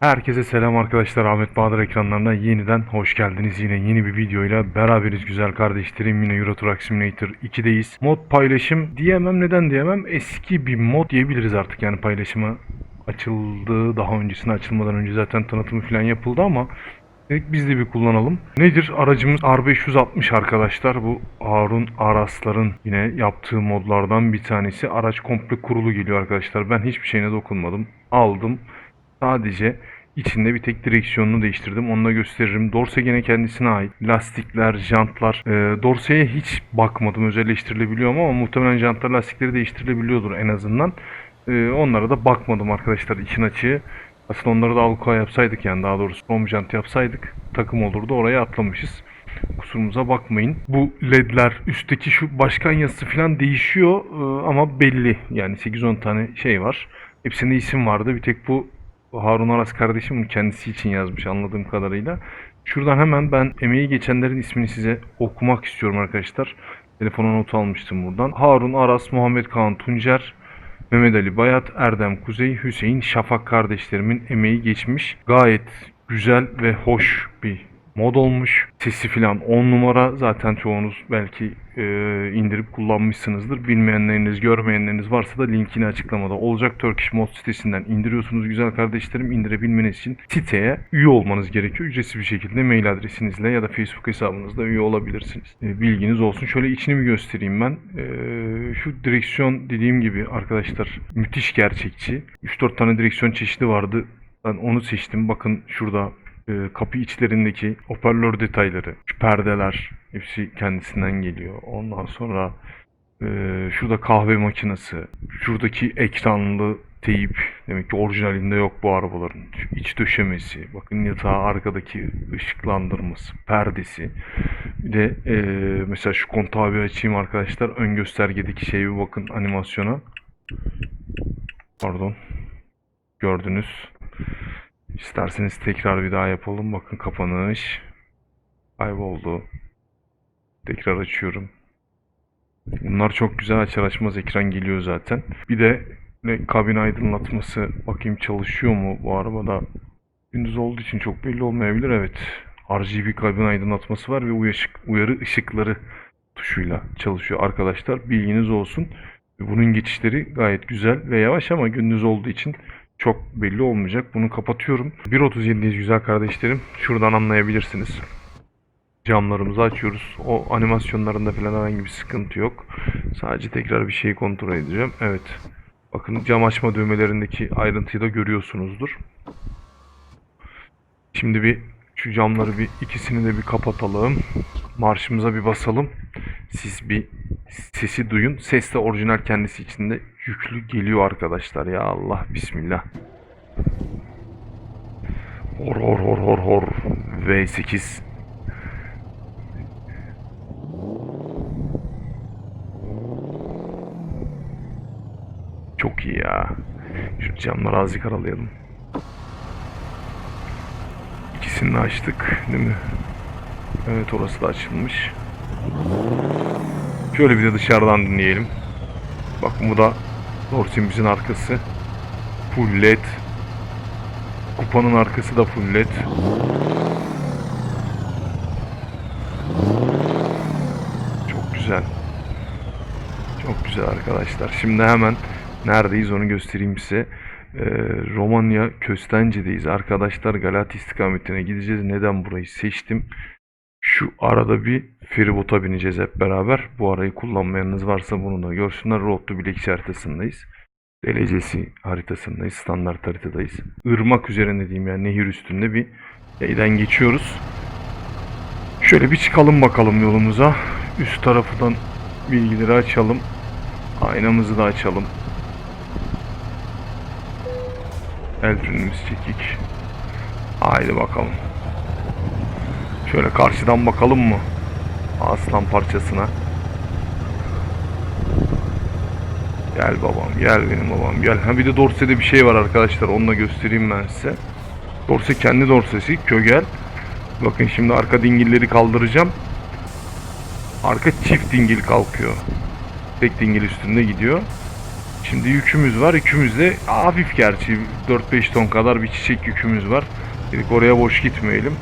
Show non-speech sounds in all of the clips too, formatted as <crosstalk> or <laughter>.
Herkese selam arkadaşlar. Ahmet Bahadır ekranlarına yeniden hoş geldiniz. Yine yeni bir videoyla beraberiz güzel kardeşlerim. Yine Euro Truck Simulator 2'deyiz. Mod paylaşım diyemem. Neden diyemem? Eski bir mod diyebiliriz artık yani paylaşıma açıldı. Daha öncesine açılmadan önce zaten tanıtımı falan yapıldı ama dedik biz de bir kullanalım. Nedir? Aracımız R560 arkadaşlar. Bu Harun Araslar'ın yine yaptığı modlardan bir tanesi. Araç komple kurulu geliyor arkadaşlar. Ben hiçbir şeyine dokunmadım. Aldım. Sadece içinde bir tek direksiyonunu değiştirdim. Onu da gösteririm. Dorse gene kendisine ait. Lastikler, jantlar. E, Dorse'ye hiç bakmadım. Özelleştirilebiliyor ama muhtemelen jantlar, lastikleri değiştirilebiliyordur en azından. E, onlara da bakmadım arkadaşlar için açığı. Aslında onları da Alcoa yapsaydık yani daha doğrusu chrome jant yapsaydık takım olurdu. Oraya atlamışız. Kusurumuza bakmayın. Bu ledler üstteki şu başkan yazısı falan değişiyor e, ama belli. Yani 8-10 tane şey var. Hepsinde isim vardı. Bir tek bu Harun Aras kardeşim kendisi için yazmış anladığım kadarıyla. Şuradan hemen ben emeği geçenlerin ismini size okumak istiyorum arkadaşlar. Telefona not almıştım buradan. Harun Aras, Muhammed Kaan Tuncer, Mehmet Ali Bayat, Erdem Kuzey, Hüseyin Şafak kardeşlerimin emeği geçmiş. Gayet güzel ve hoş bir mod olmuş. Sesi filan 10 numara. Zaten çoğunuz belki e, indirip kullanmışsınızdır. Bilmeyenleriniz, görmeyenleriniz varsa da linkini açıklamada olacak. Turkish Mod sitesinden indiriyorsunuz güzel kardeşlerim. İndirebilmeniz için siteye üye olmanız gerekiyor. Ücretsiz bir şekilde mail adresinizle ya da Facebook hesabınızla üye olabilirsiniz. E, bilginiz olsun. Şöyle içini bir göstereyim ben. E, şu direksiyon dediğim gibi arkadaşlar müthiş gerçekçi. 3-4 tane direksiyon çeşidi vardı. Ben onu seçtim. Bakın şurada e, kapı içlerindeki hoparlör detayları, şu perdeler hepsi kendisinden geliyor. Ondan sonra e, şurada kahve makinesi, şuradaki ekranlı teyip demek ki orijinalinde yok bu arabaların. İç döşemesi, bakın yatağı arkadaki ışıklandırması, perdesi. Bir de e, mesela şu kontağı bir açayım arkadaşlar. Ön göstergedeki şeye bir bakın animasyona. Pardon. Gördünüz. İsterseniz tekrar bir daha yapalım. Bakın kapanış. Kayboldu. Tekrar açıyorum. Bunlar çok güzel açar açmaz ekran geliyor zaten. Bir de ne kabin aydınlatması bakayım çalışıyor mu bu arabada. Gündüz olduğu için çok belli olmayabilir. Evet. RGB kabin aydınlatması var ve uyarı, ışıkları tuşuyla çalışıyor arkadaşlar. Bilginiz olsun. Bunun geçişleri gayet güzel ve yavaş ama gündüz olduğu için çok belli olmayacak. Bunu kapatıyorum. 1.37'deyiz güzel kardeşlerim. Şuradan anlayabilirsiniz. Camlarımızı açıyoruz. O animasyonlarında falan herhangi bir sıkıntı yok. Sadece tekrar bir şeyi kontrol edeceğim. Evet. Bakın cam açma düğmelerindeki ayrıntıyı da görüyorsunuzdur. Şimdi bir şu camları bir ikisini de bir kapatalım. Marşımıza bir basalım. Siz bir sesi duyun. Ses de orijinal kendisi içinde yüklü geliyor arkadaşlar. Ya Allah bismillah. Hor hor hor hor hor. V8 Çok iyi ya. Şu camları azıcık aralayalım. İkisini de açtık değil mi? Evet orası da açılmış. Şöyle bir de dışarıdan dinleyelim. Bakın bu da Dorsimizin arkası. Full led. Kupanın arkası da full led. Çok güzel. Çok güzel arkadaşlar. Şimdi hemen neredeyiz onu göstereyim size. Ee, Romanya Köstence'deyiz. Arkadaşlar Galata istikametine gideceğiz. Neden burayı seçtim? Şu arada bir feribota bineceğiz hep beraber. Bu arayı kullanmayanınız varsa bunu da görsünler. Road to Black haritasındayız. Derecesi haritasındayız. Standart haritadayız. Irmak üzerinde diyeyim yani nehir üstünde bir yaydan geçiyoruz. Şöyle bir çıkalım bakalım yolumuza. Üst tarafından bilgileri açalım. Aynamızı da açalım. El çekik. Haydi bakalım. Şöyle karşıdan bakalım mı? Aslan parçasına. Gel babam, gel benim babam, gel. Ha bir de Dorse'de bir şey var arkadaşlar. Onu da göstereyim ben size. Dorse kendi dorsesi, kögel. Bakın şimdi arka dingilleri kaldıracağım. Arka çift dingil kalkıyor. Tek dingil üstünde gidiyor. Şimdi yükümüz var. Yükümüz de hafif gerçi 4-5 ton kadar bir çiçek yükümüz var. Dedik oraya boş gitmeyelim.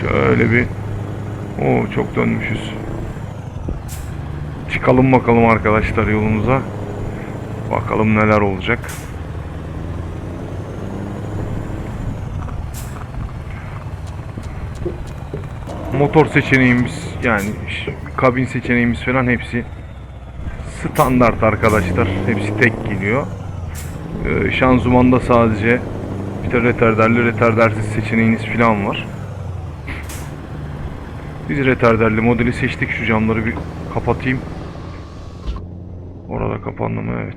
Şöyle bir Oo çok dönmüşüz. Çıkalım bakalım arkadaşlar yolumuza. Bakalım neler olacak. Motor seçeneğimiz yani kabin seçeneğimiz falan hepsi standart arkadaşlar. Hepsi tek geliyor. Ee, şanzımanda sadece işte retarderli retardersiz seçeneğiniz falan var. Biz retarderli modeli seçtik. Şu camları bir kapatayım. Orada kapandı mı? Evet.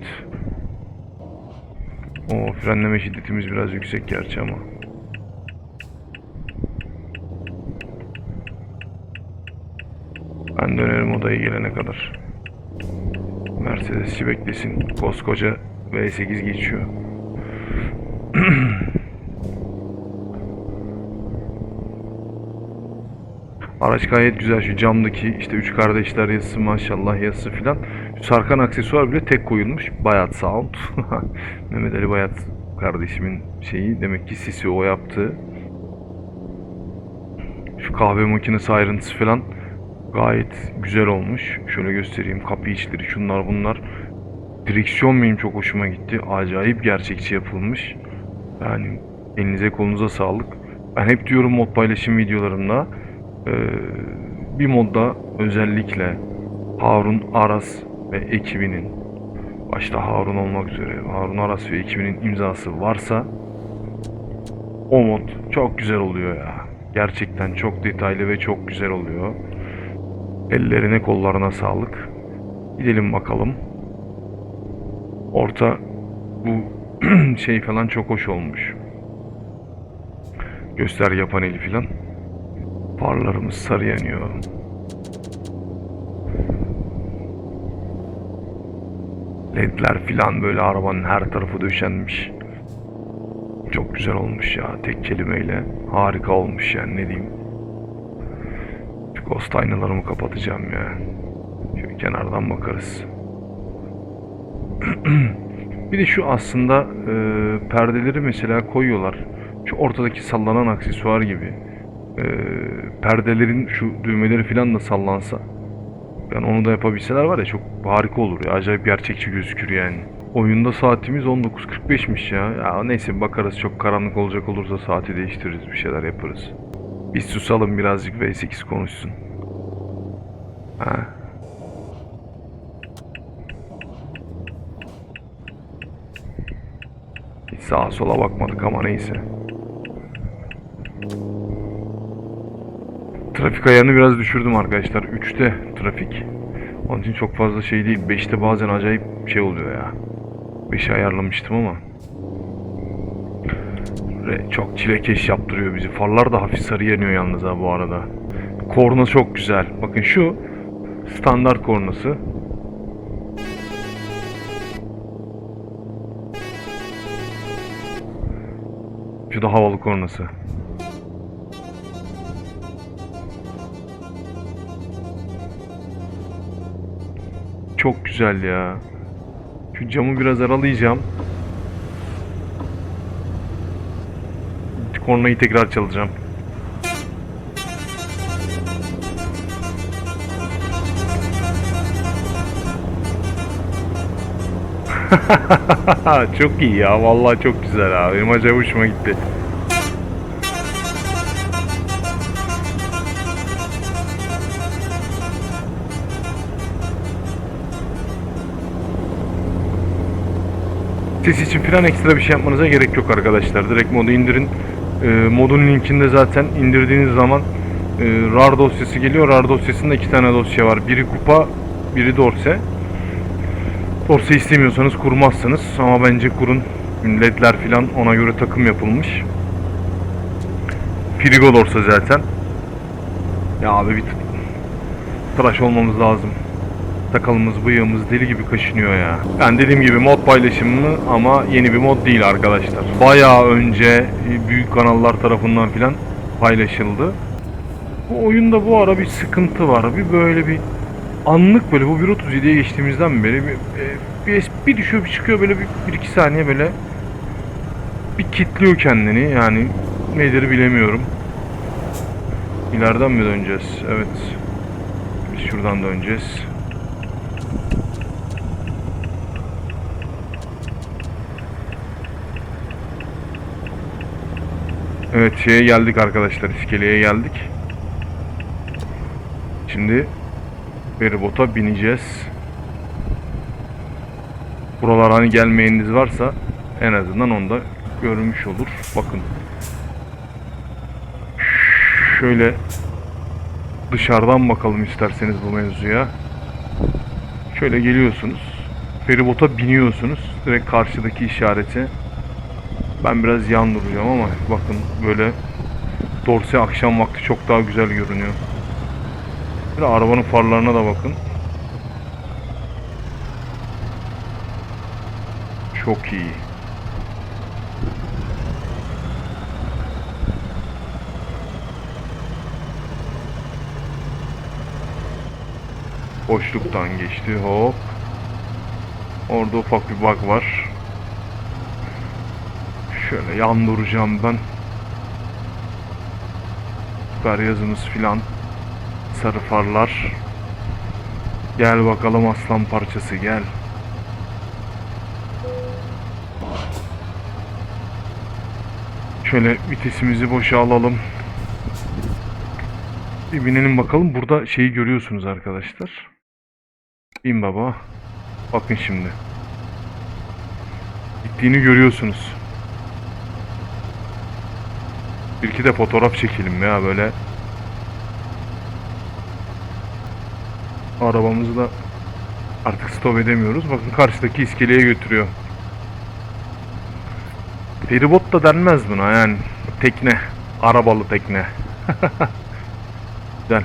O frenleme şiddetimiz biraz yüksek gerçi ama. Ben dönerim odaya gelene kadar. Mercedesçi beklesin. Koskoca V8 geçiyor. <clears throat> Araç gayet güzel şu camdaki işte üç kardeşler yazısı maşallah yazısı filan. Sarkan aksesuar bile tek koyulmuş. Bayat Sound. <laughs> Mehmet Ali Bayat kardeşimin şeyi demek ki sisi o yaptı. Şu kahve makinesi ayrıntısı falan gayet güzel olmuş. Şöyle göstereyim kapı içleri şunlar bunlar. Direksiyon benim çok hoşuma gitti. Acayip gerçekçi yapılmış. Yani elinize kolunuza sağlık. Ben hep diyorum mod paylaşım videolarımda. Ee, bir modda özellikle Harun Aras ve ekibinin başta Harun olmak üzere Harun Aras ve ekibinin imzası varsa o mod çok güzel oluyor ya. Gerçekten çok detaylı ve çok güzel oluyor. Ellerine kollarına sağlık. Gidelim bakalım. Orta bu <clears throat> şey falan çok hoş olmuş. Gösterge paneli falan. Farlarımız sarı yanıyor. Ledler filan böyle arabanın her tarafı döşenmiş. Çok güzel olmuş ya tek kelimeyle. Harika olmuş yani ne diyeyim. Şu ghost aynalarımı kapatacağım ya. Şöyle kenardan bakarız. <clears throat> bir de şu aslında e, perdeleri mesela koyuyorlar. Şu ortadaki sallanan aksesuar gibi e, perdelerin şu düğmeleri falan da sallansa yani onu da yapabilseler var ya çok harika olur ya acayip gerçekçi gözükür yani. Oyunda saatimiz 19.45'miş ya. Ya neyse bakarız çok karanlık olacak olursa saati değiştiririz bir şeyler yaparız. Biz susalım birazcık V8 konuşsun. Ha. Hiç sağa sola bakmadık ama neyse. Trafik ayarını biraz düşürdüm arkadaşlar. 3'te trafik. Onun için çok fazla şey değil. 5'te bazen acayip şey oluyor ya. 5'e ayarlamıştım ama. Çok çilekeş yaptırıyor bizi. Farlar da hafif sarı yanıyor yalnız ha bu arada. Korna çok güzel. Bakın şu standart kornası. Şu da havalı kornası. Çok güzel ya. Şu camı biraz aralayacağım. Kornayı tekrar çalacağım. <laughs> çok iyi ya. Vallahi çok güzel abi. Benim acayip hoşuma gitti. Ses için falan ekstra bir şey yapmanıza gerek yok arkadaşlar. Direkt modu indirin. Ee, modun linkinde zaten indirdiğiniz zaman e, RAR dosyası geliyor. RAR dosyasında iki tane dosya var. Biri kupa, biri dorse. Dorse istemiyorsanız kurmazsınız ama bence kurun. Ledler falan ona göre takım yapılmış. Frigo dorse zaten. Ya abi bir tıraş olmamız lazım. Sakalımız, bıyığımız deli gibi kaşınıyor ya. Ben dediğim gibi mod paylaşımı ama yeni bir mod değil arkadaşlar. Bayağı önce büyük kanallar tarafından filan paylaşıldı. Bu oyunda bu ara bir sıkıntı var. Bir böyle bir anlık böyle bu 1.37'ye geçtiğimizden beri bir, e, bir, bir düşüyor bir çıkıyor böyle bir, bir iki saniye böyle bir kitliyor kendini yani nedir bilemiyorum. İleriden mi döneceğiz? Evet. Biz şuradan döneceğiz. Evet şeye geldik arkadaşlar iskeleye geldik. Şimdi feribota bineceğiz. Buralar hani gelmeyeniniz varsa en azından onda görmüş olur. Bakın. Şöyle dışarıdan bakalım isterseniz bu mevzuya. Şöyle geliyorsunuz. Feribota biniyorsunuz. Direkt karşıdaki işareti. Ben biraz yan duracağım ama bakın böyle Dorse akşam vakti çok daha güzel görünüyor. Bir arabanın farlarına da bakın. Çok iyi. Boşluktan geçti hop. Orada ufak bir bug var. Şöyle yan duracağım ben. Süper yazımız filan. Sarı farlar. Gel bakalım aslan parçası gel. Şöyle vitesimizi boşa alalım. Bir binelim bakalım. Burada şeyi görüyorsunuz arkadaşlar. Bin baba. Bakın şimdi. Gittiğini görüyorsunuz. Bir iki de fotoğraf çekelim ya böyle. Arabamızı da artık stop edemiyoruz. Bakın karşıdaki iskeleye götürüyor. Feribot da denmez buna yani. Tekne. Arabalı tekne. <laughs> Güzel.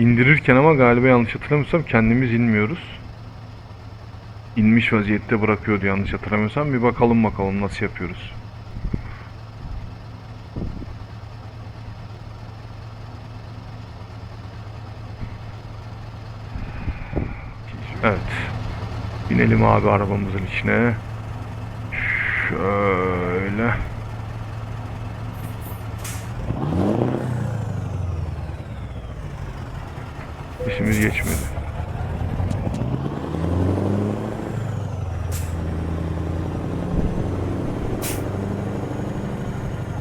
İndirirken ama galiba yanlış hatırlamıyorsam kendimiz inmiyoruz. İnmiş vaziyette bırakıyordu yanlış hatırlamıyorsam. Bir bakalım bakalım nasıl yapıyoruz. Evet. Binelim abi arabamızın içine. Şöyle. Geçmedi.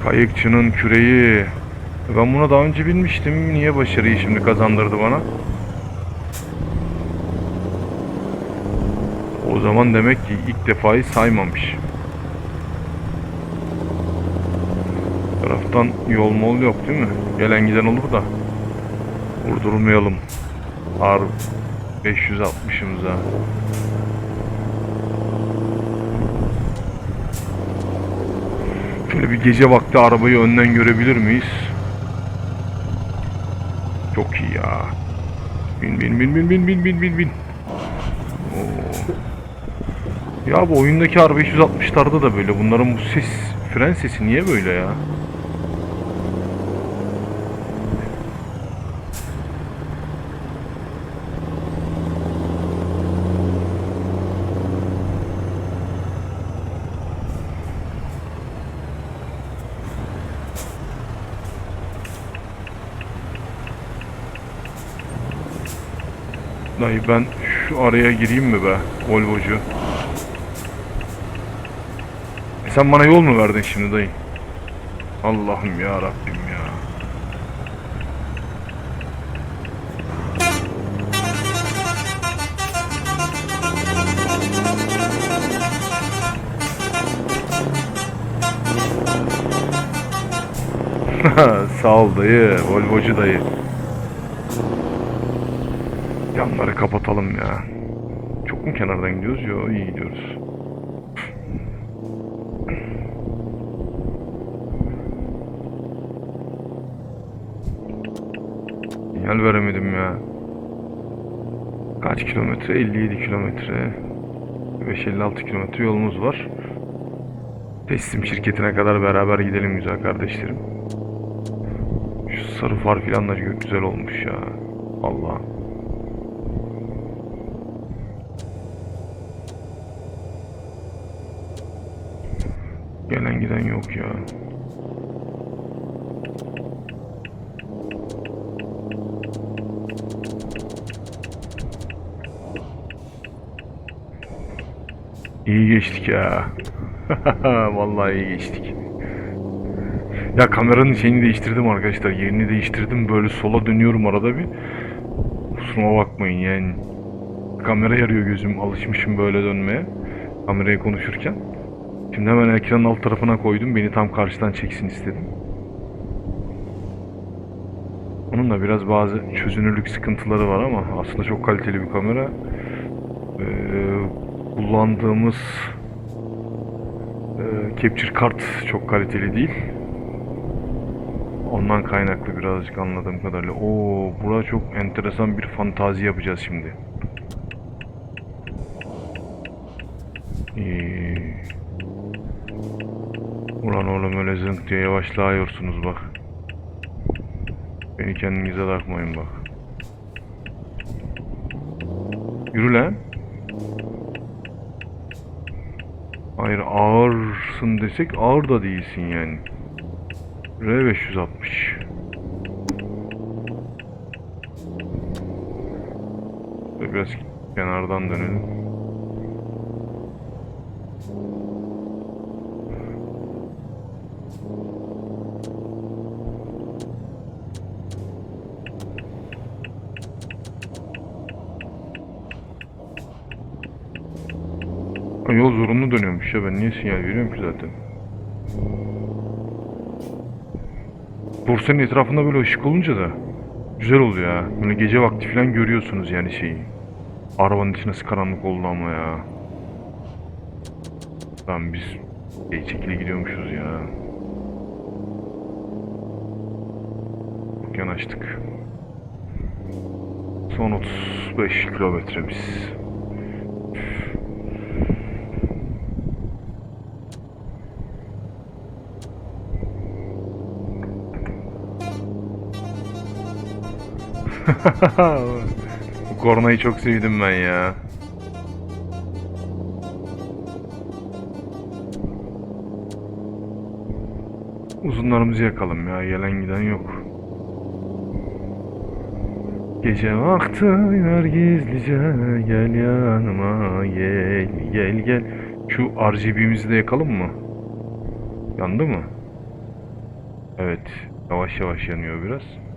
Kayıkçının küreği. Ben buna daha önce bilmiştim. Niye başarıyı şimdi kazandırdı bana? O zaman demek ki ilk defayı saymamış. Taraftan yol mol yok değil mi? Gelen giden olur da. Vurdurmayalım. Ar 560'ımıza. Şöyle bir gece vakti arabayı önden görebilir miyiz? Çok iyi ya. Bin bin bin bin bin bin bin bin bin. Ya bu oyundaki R560'larda da böyle. Bunların bu ses, fren sesi niye böyle ya? Dayı ben şu araya gireyim mi be Volvocu? E sen bana yol mu verdin şimdi dayı? Allah'ım ya Rabbim ya. <laughs> Sağ ol dayı, Volvocu dayı. Camları kapatalım ya. Çok mu kenardan gidiyoruz? Yo iyi gidiyoruz. Sinyal veremedim ya. Kaç kilometre? 57 kilometre. 55-56 kilometre yolumuz var. Teslim şirketine kadar beraber gidelim güzel kardeşlerim. Şu sarı far filan da güzel olmuş ya. Allah. Gelen giden yok ya. İyi geçtik ya. <laughs> Vallahi iyi geçtik. Ya kameranın şeyini değiştirdim arkadaşlar. Yerini değiştirdim. Böyle sola dönüyorum arada bir. Kusuruma bakmayın yani. Kamera yarıyor gözüm. Alışmışım böyle dönmeye. Kameraya konuşurken. Şimdi hemen ekranın alt tarafına koydum. Beni tam karşıdan çeksin istedim. Onun da biraz bazı çözünürlük sıkıntıları var ama aslında çok kaliteli bir kamera. Ee, kullandığımız e, capture kart çok kaliteli değil. Ondan kaynaklı birazcık anladığım kadarıyla. Oo, burada çok enteresan bir fantazi yapacağız şimdi. Ee, ulan oğlum öyle zınk diye yavaşlayıyorsunuz bak. Beni kendinize takmayın bak. Yürü lan. Hayır ağırsın desek ağır da değilsin yani. R560. Şöyle Biraz kenardan dönelim. Ha, Yol dönüyormuş ya ben niye sinyal veriyorum ki zaten. Dorsenin etrafında böyle ışık olunca da güzel oluyor ha. Böyle gece vakti falan görüyorsunuz yani şeyi. Arabanın içi nasıl karanlık oldu ama ya. Tamam biz şey çekili gidiyormuşuz ya. Yanaştık. Son 35 kilometremiz. Bu kornayı çok sevdim ben ya. Uzunlarımızı yakalım ya. Gelen giden yok. Gece vakti oynar gizlice gel yanıma gel gel gel. Şu RGB'mizi de yakalım mı? Yandı mı? Evet. Yavaş yavaş yanıyor biraz.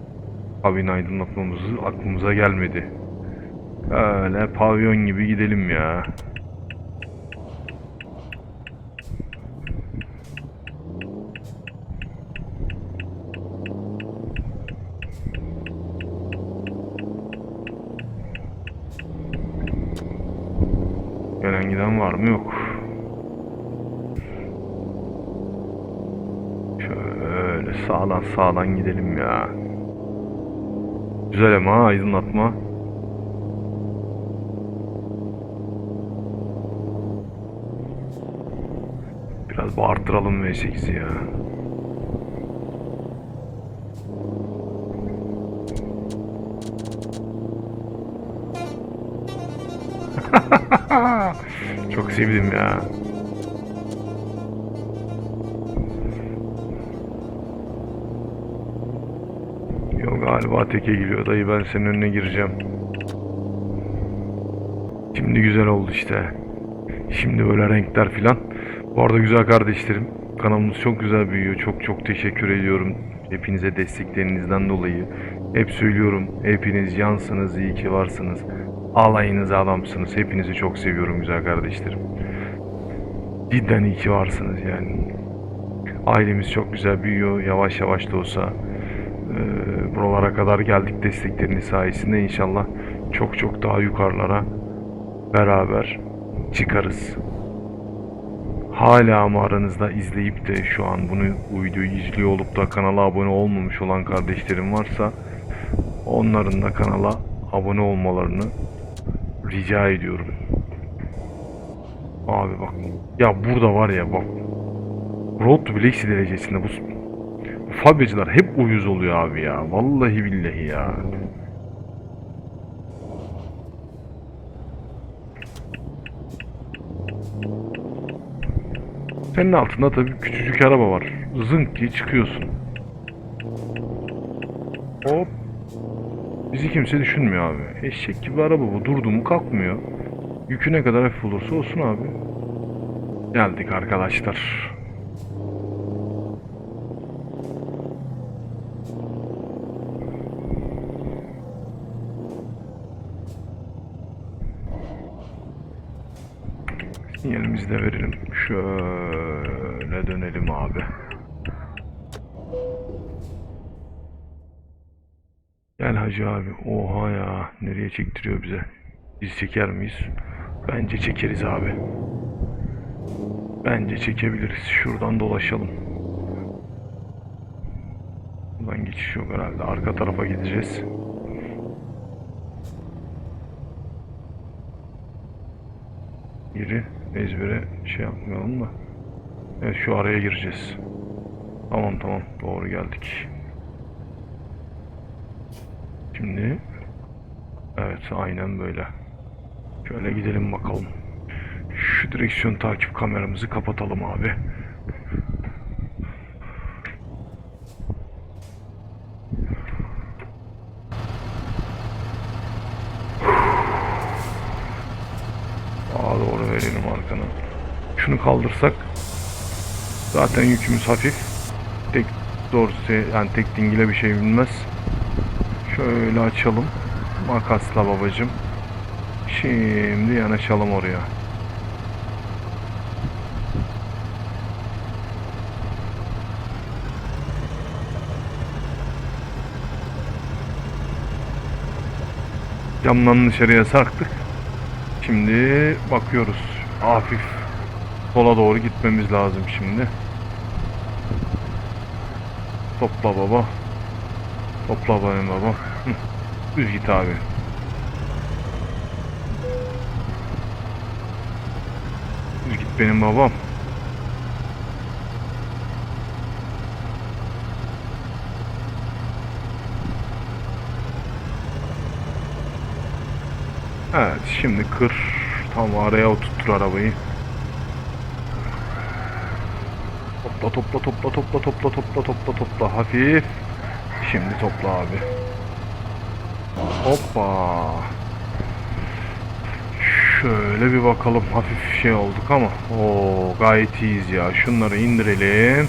Abin aydınlatmamız aklımıza gelmedi. Öyle pavyon gibi gidelim ya. Gelen giden var mı yok. Şöyle sağdan sağdan gidelim ya. Güzel ama aydınlatma. Biraz bağırtıralım V8'i ya. <laughs> Çok sevdim ya. Galiba teke giriyor dayı ben senin önüne gireceğim. Şimdi güzel oldu işte. Şimdi böyle renkler filan. Bu arada güzel kardeşlerim kanalımız çok güzel büyüyor. Çok çok teşekkür ediyorum. Hepinize desteklerinizden dolayı. Hep söylüyorum. Hepiniz cansınız, iyi ki varsınız. Alayınız adamsınız. Hepinizi çok seviyorum güzel kardeşlerim. Cidden iyi ki varsınız yani. Ailemiz çok güzel büyüyor. Yavaş yavaş da olsa ee, buralara kadar geldik destekleriniz sayesinde inşallah çok çok daha yukarılara beraber çıkarız. Hala ama aranızda izleyip de şu an bunu bu videoyu izliyor olup da kanala abone olmamış olan kardeşlerim varsa onların da kanala abone olmalarını rica ediyorum. Abi bak. Ya burada var ya bak. Road to Galaxy derecesinde bu, bu fabricılar hep uyuz oluyor abi ya. Vallahi billahi ya. Senin altında tabii küçücük araba var. Zınk diye çıkıyorsun. Hop. Bizi kimse düşünmüyor abi. Eşek gibi araba bu. Durdu mu kalkmıyor. Yükü ne kadar hafif olursa olsun abi. Geldik arkadaşlar. Sinyalimizi de verelim. Şöyle dönelim abi. Gel hacı abi. Oha ya. Nereye çektiriyor bize? Biz çeker miyiz? Bence çekeriz abi. Bence çekebiliriz. Şuradan dolaşalım. Buradan geçiş yok herhalde. Arka tarafa gideceğiz. Giri ezbere şey yapmayalım da. Evet şu araya gireceğiz. Tamam tamam doğru geldik. Şimdi evet aynen böyle. Şöyle gidelim bakalım. Şu direksiyon takip kameramızı kapatalım abi. Sağa doğru verelim arkana. Şunu kaldırsak zaten yükümüz hafif. Tek doğrusu yani tek dingile bir şey binmez. Şöyle açalım. Makasla babacım. Şimdi yanaşalım oraya. Camdan dışarıya sarktık. Şimdi bakıyoruz. Hafif sola doğru gitmemiz lazım şimdi. Topla baba. Topla benim baba. <laughs> Düz git abi. Düz git benim babam. Evet şimdi kır. Tam araya oturttur arabayı. Topla topla topla topla topla topla topla topla hafif. Şimdi topla abi. Hoppa. Şöyle bir bakalım hafif şey olduk ama o gayet iyiyiz ya. Şunları indirelim.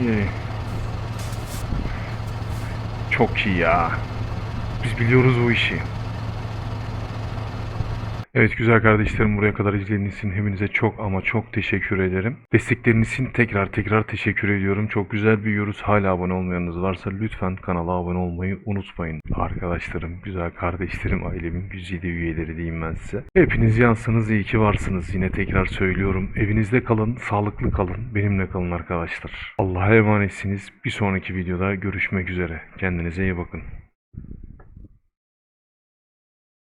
İyi. Çok iyi ya. Biz biliyoruz bu işi. Evet güzel kardeşlerim buraya kadar izlediğiniz için hepinize çok ama çok teşekkür ederim. Destekleriniz için tekrar tekrar teşekkür ediyorum. Çok güzel büyüyoruz. Hala abone olmayanınız varsa lütfen kanala abone olmayı unutmayın. Arkadaşlarım, güzel kardeşlerim, ailemin güzide üyeleri diyeyim ben size. Hepiniz yansınız, iyi ki varsınız. Yine tekrar söylüyorum. Evinizde kalın, sağlıklı kalın, benimle kalın arkadaşlar. Allah'a emanetsiniz. Bir sonraki videoda görüşmek üzere. Kendinize iyi bakın.